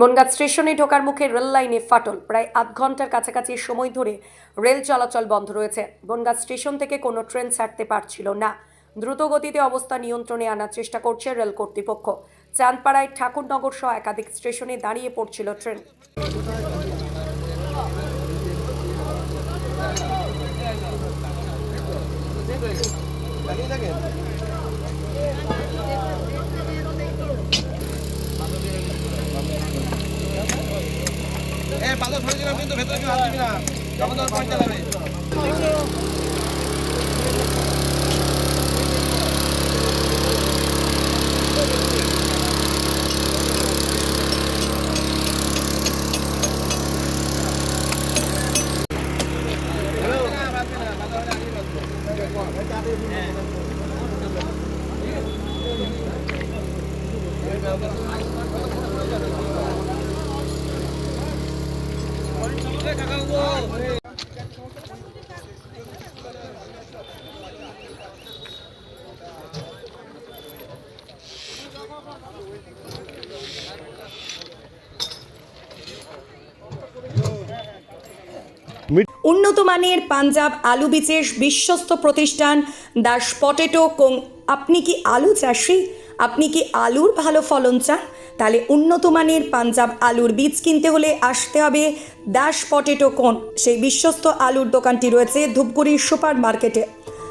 বনগাঁ স্টেশনে ঢোকার মুখে রেল লাইনে ফাটল। প্রায় আধ ঘণ্টার কাছাকাছি সময় ধরে রেল চলাচল বন্ধ রয়েছে। বনগাঁ স্টেশন থেকে কোনো ট্রেন ছাড়তে পারছিল না। দ্রুত গতিতে অবস্থা নিয়ন্ত্রণে আনার চেষ্টা করছে রেল কর্তৃপক্ষ। চাঁদপাড়ায় ঠাকুরনগর সহ একাধিক স্টেশনে দাঁড়িয়ে পড়ছিল ট্রেন। পাতা সরে কিন্তু ভেতরে কেউ হাত না। তখন তোর পয়েন্ট চালাবে উন্নত মানের পাঞ্জাব আলু বীজের বিশ্বস্ত প্রতিষ্ঠান দাস পটেটো কোং আপনি কি আলু চাষি? আপনি কি আলুর ভালো ফলন চান? তাহলে উন্নত মানের পাঞ্জাব আলুর বীজ কিনতে হলে আসতে হবে দাস পটেটো কোন। সেই বিশ্বস্ত আলুর দোকানটি রয়েছে ধূপগুড়ি সুপার মার্কেটে